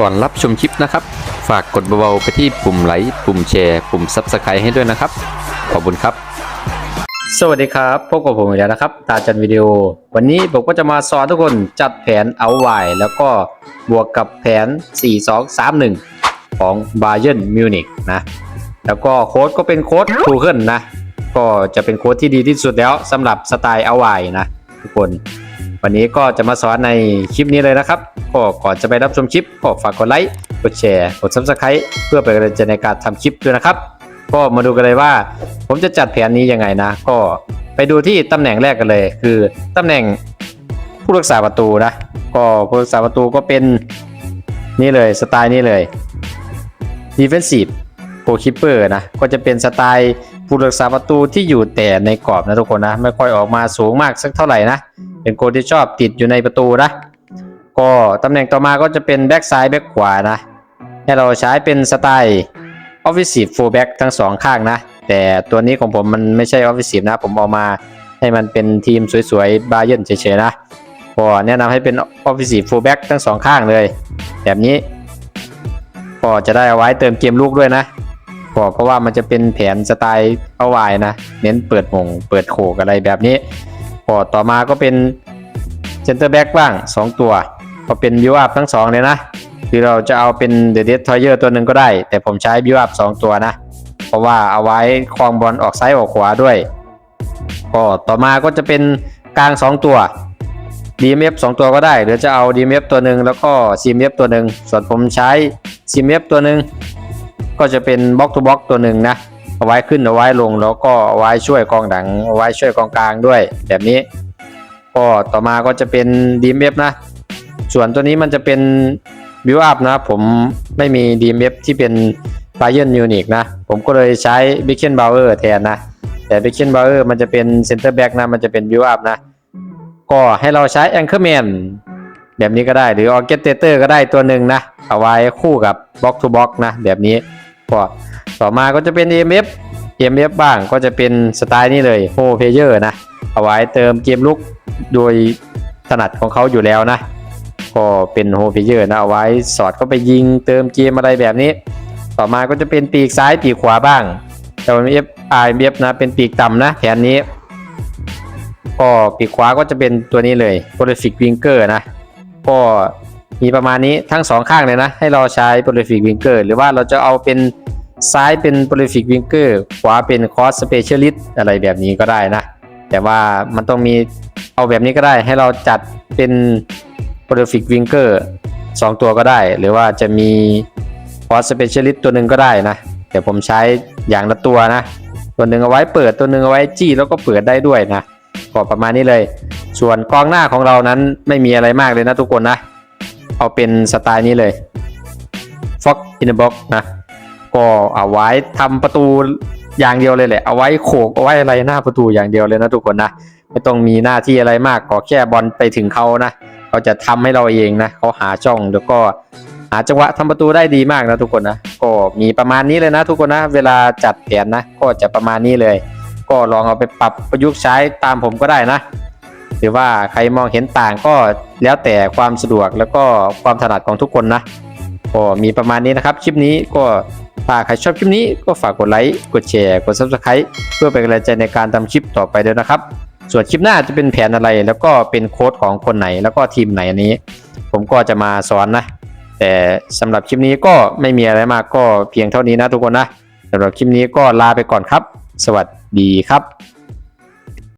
ก่อนรับชมคลิปนะครับ ฝากกดเบาๆไปที่ปุ่มไลค์ปุ่มแชร์ ปุ่ม Subscribe ให้ด้วยนะครับ ขอบคุณครับ สวัสดีครับพบกับผมอีกแล้วนะครับ ตาจันวิดีโอ วันนี้ผมก็จะมาสอนทุกคนจัดแผนเอาไว้แล้วก็บวกกับแผน 4-2-3-1 ของ Bayern Munich นะ แล้วก็โค้ดก็เป็นโค้ดทูเคิลนะ ก็จะเป็นโค้ดที่ดีที่สุดแล้วสำหรับสไตล์เอาไว้นะ ทุกคน วันนี้ก็จะมาสอนในคลิปนี้เลยนะครับก็ก่อนจะไปรับชมคลิปก็ฝากกดไลค์กดแชร์กด Subscribe เพื่อเป็นกำลังใจในการทำคลิปด้วยนะครับ ก็มาดูกันเลยว่า ผมจะจัดแผนนี้ยังไงนะ ก็ไปดูที่ตำแหน่งแรกกันเลย คือตำแหน่งผู้รักษาประตูนะก็ผู้รักษาประตูก็เป็นนี่เลยสไตล์นี้เลย defensive goalkeeper นะก็จะเป็นสไตล์ผู้รักษาประตูที่อยู่แต่ในกรอบนะทุกคนนะ ไม่ค่อยออกมาสูงมากสักเท่าไหร่นะ เป็นโกลที่ชอบติดอยู่ในประตูนะ ก็ตำแหน่งต่อมาก็จะเป็นแบ็กซ้ายแบ็กขวานะ ให้เราใช้เป็นสไตล์ offensive fullback ทั้งสองข้างนะ แต่ตัวนี้ของผมมันไม่ใช่ offensive นะ ผมเอามาให้มันเป็นทีมสวยๆบาเยนเฉยๆนะก็แนะนำให้เป็น offensive fullback ทั้งสองข้างเลย แบบนี้ก็จะได้เอาไว้เติมเกมลูกด้วยนะก็เพราะว่ามันจะเป็นแผนสไตล์เอาไว้นะ เน้นเปิดมงเปิดโขกอะไรแบบนี้ ก็ต่อมาก็เป็นเซนเตอร์แบ็กบ้าง 2 ตัว ก็เป็นบิวอัพทั้ง 2 เลยนะ คือเราจะเอาเป็นเดอะเดสทอยเยอร์ตัวหนึ่งก็ได้ แต่ผมใช้บิวอัพ2ตัวนะ เพราะว่าเอาไว้คลองบอลออกซ้ายออกขวาด้วย ก็ต่อมาก็จะเป็นกลาง 2 ตัว DMF 2 ตัวก็ได้ หรือจะเอา DMF ตัวหนึ่งแล้วก็ CMF ตัวหนึ่งส่วนผมใช้ CMF ตัวหนึ่งก็จะเป็นบล็อกทูบล็อกตัวหนึ่งนะ เอาไว้ขึ้นเอาไว้ลงแล้วก็เอาไว้ช่วยกองหลังเอาไว้ช่วยกองกลางด้วย แบบนี้ ก็ต่อมาก็จะเป็น DMF นะ ส่วนตัวนี้มันจะเป็น Build Up นะ ผมไม่มี DMF ที่เป็น Bayern Munich นะ ผมก็เลยใช้ b i c k e n b a u e r แทนนะ แต่ b i c k e n b a u e r มันจะเป็น Center Back นะ มันจะเป็น Build Up นะ ก็ให้เราใช้ Anchorman แบบนี้ก็ได้หรือ Orchestrator ก็ได้ตัวหนึ่งนะ เอาไว้คู่กับ Box to Box นะ แบบนี้ก็ ต่อมาก็จะเป็น EMF EMF บ้างก็จะเป็นสไตล์นี้เลย h o Player นะ เอาไว้เติมเกมลุกโดยถนัดของเขาอยู่แล้วนะ ก็เป็นโฮเพเยอร์นะเอาไว้สอดเข้าไปยิงเติมเกมอะไรแบบนี้ ต่อมาก็จะเป็นปีกซ้ายปีกขวาบ้างแต่วันเอฟไอเอฟนะเป็นปีกต่ำนะแผนนี้ ก็ปีกขวาก็จะเป็นตัวนี้เลย prolific winger นะ ก็มีประมาณนี้ทั้งสองข้างเลยนะ ให้เราใช้ prolific winger หรือว่าเราจะเอาเป็น ซ้ายเป็น prolific winger ขวาเป็น cross specialist อะไรแบบนี้ก็ได้นะ แต่ว่ามันต้องมีเอาแบบนี้ก็ได้ให้เราจัดเป็น prolific winger สองตัวก็ได้ หรือว่าจะมี cross specialist ตัวหนึ่งก็ได้นะแต่ผมใช้อย่างละตัวนะ ตัวหนึ่งเอาไว้เปิดตัวหนึ่งเอาไว้จี้แล้วก็เปิดได้ด้วยนะก็ประมาณนี้เลย ส่วนกองหน้าของเรานั้นไม่มีอะไรมากเลยนะทุกคนนะ เอาเป็นสไตล์นี้เลย Fox in the box นะ ก็เอาไว้ทำประตูอย่างเดียวเลยแหละ เอาไว้โขกเอาไว้อะไรหน้าประตูอย่างเดียวเลยนะทุกคนนะ ไม่ต้องมีหน้าที่อะไรมากขอแค่บอลไปถึงเขานะเขาจะทำให้เราเองนะเขาหาช่องแล้วก็หาจังหวะทำประตูได้ดีมากนะทุกคนนะก็มีประมาณนี้เลยนะ ทุกคนนะ เวลาจัดแผนนะ ก็จะประมาณนี้เลย ก็ลองเอาไปปรับประยุกต์ใช้ตามผมก็ได้นะ หรือว่าใครมองเห็นต่างก็แล้วแต่ความสะดวกแล้วก็ความถนัดของทุกคนนะก็มีประมาณนี้นะครับ คลิปนี้ก็ ถ้าใครชอบคลิปนี้ก็ฝากกดไลค์กดแชร์กด subscribe เพื่อเป็นกำลังใจในการทำคลิปต่อไปด้วยนะครับ ส่วนคลิปหน้าจะเป็นแผนอะไรแล้วก็เป็นโค้ดของคนไหนแล้วก็ทีมไหนอันนี้ ผมก็จะมาสอนนะ แต่สำหรับคลิปนี้ก็ไม่มีอะไรมากก็เพียงเท่านี้นะทุกคนนะสำหรับคลิปนี้ก็ลาไปก่อนครับ สวัสดีครับ